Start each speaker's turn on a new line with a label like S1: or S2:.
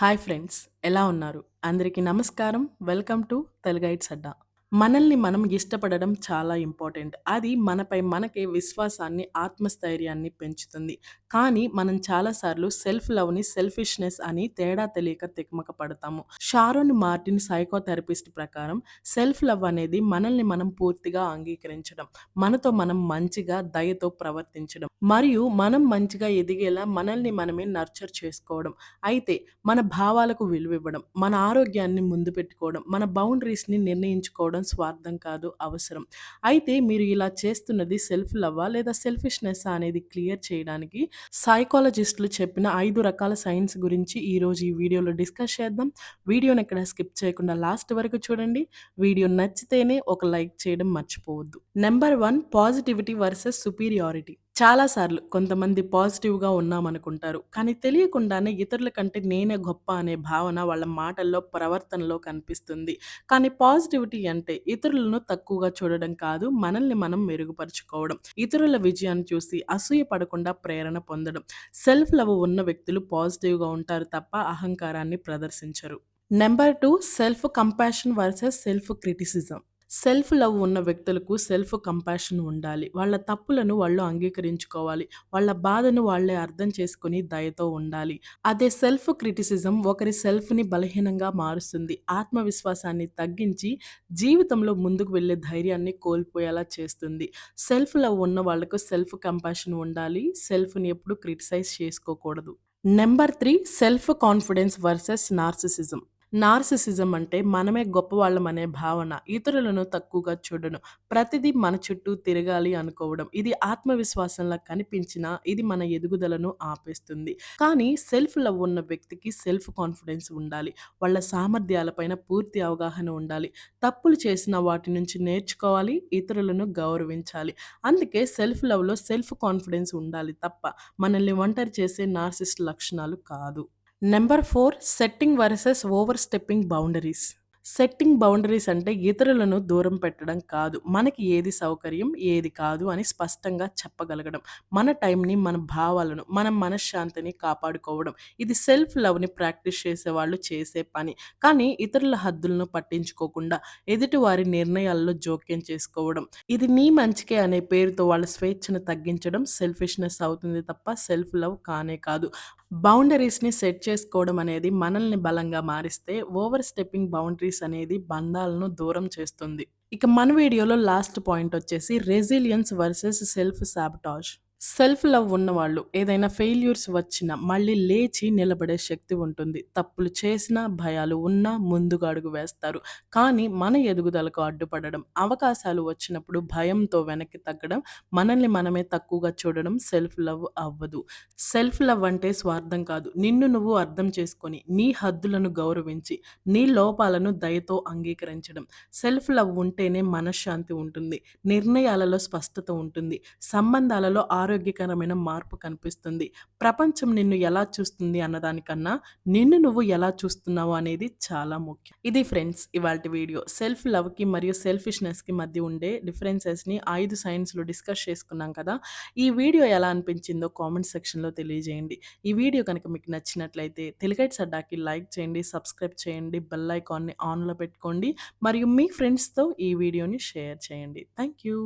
S1: Hi friends ఎలా ఉన్నారు? అందరికీ నమస్కారం. Welcome to Teluguites Adda. మనల్ని మనం ఇష్టపడడం చాలా ఇంపార్టెంట్. అది మనపై మనకే విశ్వాసాన్ని ఆత్మస్థైర్యాన్ని పెంచుతుంది. కానీ మనం చాలాసార్లు సెల్ఫ్ లవ్ని సెల్ఫిష్నెస్ అని తేడా తెలియక తికమక పడతాము. షారోన్ మార్టిన్ సైకోథెరపిస్ట్ ప్రకారం సెల్ఫ్ లవ్ అనేది మనల్ని మనం పూర్తిగా అంగీకరించడం మనతో మనం మంచిగా దయతో ప్రవర్తించడం మరియు మనం మంచిగా ఎదిగేలా మనల్ని మనమే నర్చర్ చేసుకోవడం. అయితే మన భావాలకు విలువివ్వడం మన ఆరోగ్యాన్ని ముందు పెట్టుకోవడం మన బౌండరీస్ని నిర్ణయించుకోవడం స్వార్థం కాదు అవసరం. అయితే మీరు ఇలా చేస్తున్నది సెల్ఫ్ లవ్వా లేదా సెల్ఫిష్నెస్ అనేది క్లియర్ చేయడానికి సైకాలజిస్టులు చెప్పిన ఐదు రకాల సైన్స్ గురించి ఈరోజు ఈ వీడియోలో డిస్కస్ చేద్దాం. వీడియోని ఎక్కడ స్కిప్ చేయకుండా లాస్ట్ వరకు చూడండి. వీడియో నచ్చితేనే ఒక లైక్ చేయడం మర్చిపోవద్దు. Number one positivity versus superiority. చాలాసార్లు కొంతమంది పాజిటివ్గా ఉన్నామనుకుంటారు. కానీ తెలియకుండానే ఇతరుల కంటే నేనే గొప్ప అనే భావన వాళ్ళ మాటల్లో ప్రవర్తనలో కనిపిస్తుంది. కానీ పాజిటివిటీ అంటే ఇతరులను తక్కువగా చూడడం కాదు మనల్ని మనం మెరుగుపరుచుకోవడం. ఇతరుల విజయాన్ని చూసి అసూయ పడకుండా ప్రేరణ పొందడం. సెల్ఫ్ లవ్ ఉన్న వ్యక్తులు పాజిటివ్గా ఉంటారు తప్ప అహంకారాన్ని ప్రదర్శించరు. Number two self compassion versus self criticism. Self love ఉన్న వ్యక్తులకు సెల్ఫ్ కంపాషన్ ఉండాలి. వాళ్ళ తప్పులను వాళ్ళు అంగీకరించుకోవాలి. వాళ్ళ బాధను వాళ్ళే అర్థం చేసుకుని దయతో ఉండాలి. అదే సెల్ఫ్ క్రిటిసిజం ఒకరి సెల్ఫ్ని బలహీనంగా మారుస్తుంది. ఆత్మవిశ్వాసాన్ని తగ్గించి జీవితంలో ముందుకు వెళ్ళే ధైర్యాన్ని కోల్పోయేలా చేస్తుంది. సెల్ఫ్ లవ్ ఉన్న వాళ్ళకు సెల్ఫ్ కంపాషన్ ఉండాలి. సెల్ఫ్ని ఎప్పుడు క్రిటిసైజ్ చేసుకోకూడదు. Number three self confidence versus narcissism. Narcissism అంటే మనమే గొప్పవాళ్ళం అనే భావన. ఇతరులను తక్కువగా చూడడం ప్రతిదీ మన చుట్టూ తిరగాలి అనుకోవడం. ఇది ఆత్మవిశ్వాసంలా కనిపించినా ఇది మన ఎదుగుదలను ఆపేస్తుంది. కానీ సెల్ఫ్ లవ్ ఉన్న వ్యక్తికి సెల్ఫ్ కాన్ఫిడెన్స్ ఉండాలి. వాళ్ళ సామర్థ్యాలపైన పూర్తి అవగాహన ఉండాలి. తప్పులు చేసిన వాటి నుంచి నేర్చుకోవాలి. ఇతరులను గౌరవించాలి. అందుకే సెల్ఫ్ లవ్లో సెల్ఫ్ కాన్ఫిడెన్స్ ఉండాలి తప్ప మనల్ని ఒంటరి చేసే నార్సిస్ట్ లక్షణాలు కాదు. Number four setting versus overstepping boundaries setting boundaries అంటే ఇతరులను దూరం పెట్టడం కాదు. మనకి ఏది సౌకర్యం ఏది కాదు అని స్పష్టంగా చెప్పగలగడం. మన టైంని మన భావాలను మన మనశ్శాంతిని కాపాడుకోవడం. ఇది సెల్ఫ్ లవ్ని ప్రాక్టీస్ చేసే వాళ్ళు చేసే పని. కానీ ఇతరుల హద్దులను పట్టించుకోకుండా ఎదుటి వారి నిర్ణయాల్లో జోక్యం చేసుకోవడం. ఇది నీ మంచికే అనే పేరుతో వాళ్ళ స్వేచ్ఛను తగ్గించడం సెల్ఫిష్నెస్ అవుతుంది తప్ప సెల్ఫ్ లవ్ కానే కాదు. బౌండరీస్ని సెట్ చేసుకోవడం అనేది మనల్ని బలంగా మారిస్తే ఓవర్ స్టెప్పింగ్ బౌండరీస్ అనేది బంధాలను దూరం చేస్తుంది. ఇక మన వీడియోలో లాస్ట్ పాయింట్ వచ్చేసి resilience versus self sabotage self love ఉన్నవాళ్ళు ఏదైనా ఫెయిల్యూర్స్ వచ్చినా మళ్ళీ లేచి నిలబడే శక్తి ఉంటుంది. తప్పులు చేసినా భయాలు ఉన్నా ముందుగా అడుగు వేస్తారు. కానీ మన ఎదుగుదలకు అడ్డుపడడం అవకాశాలు వచ్చినప్పుడు భయంతో వెనక్కి తగ్గడం మనల్ని మనమే తక్కువగా చూడడం సెల్ఫ్ లవ్ అవ్వదు. సెల్ఫ్ లవ్ అంటే స్వార్థం కాదు. నిన్ను నువ్వు అర్థం చేసుకొని నీ హద్దులను గౌరవించి నీ లోపాలను దయతో అంగీకరించడం. సెల్ఫ్ లవ్ ఉంటేనే మనశ్శాంతి ఉంటుంది. నిర్ణయాలలో స్పష్టత ఉంటుంది. సంబంధాలలో ఆరోగ్యకరమైన మార్పు కనిపిస్తుంది. ప్రపంచం నిన్ను ఎలా చూస్తుంది అన్నదానికన్నా నిన్ను నువ్వు ఎలా చూస్తున్నావు అనేది చాలా ముఖ్యం. ఇది ఫ్రెండ్స్ ఇవాళ వీడియో. సెల్ఫ్ లవ్కి మరియు సెల్ఫిష్నెస్కి మధ్య ఉండే డిఫరెన్సెస్ని ఐదు సైన్స్లో డిస్కస్ చేసుకున్నాం కదా? ఈ వీడియో ఎలా అనిపించిందో కామెంట్ సెక్షన్లో తెలియజేయండి. ఈ వీడియో కనుక మీకు నచ్చినట్లయితే తెలుగైట్ సడ్డాకి లైక్ చేయండి సబ్స్క్రైబ్ చేయండి బెల్ ఐకాన్ని ఆన్లో పెట్టుకోండి మరియు మీ ఫ్రెండ్స్తో ఈ వీడియోని షేర్ చేయండి. Thank you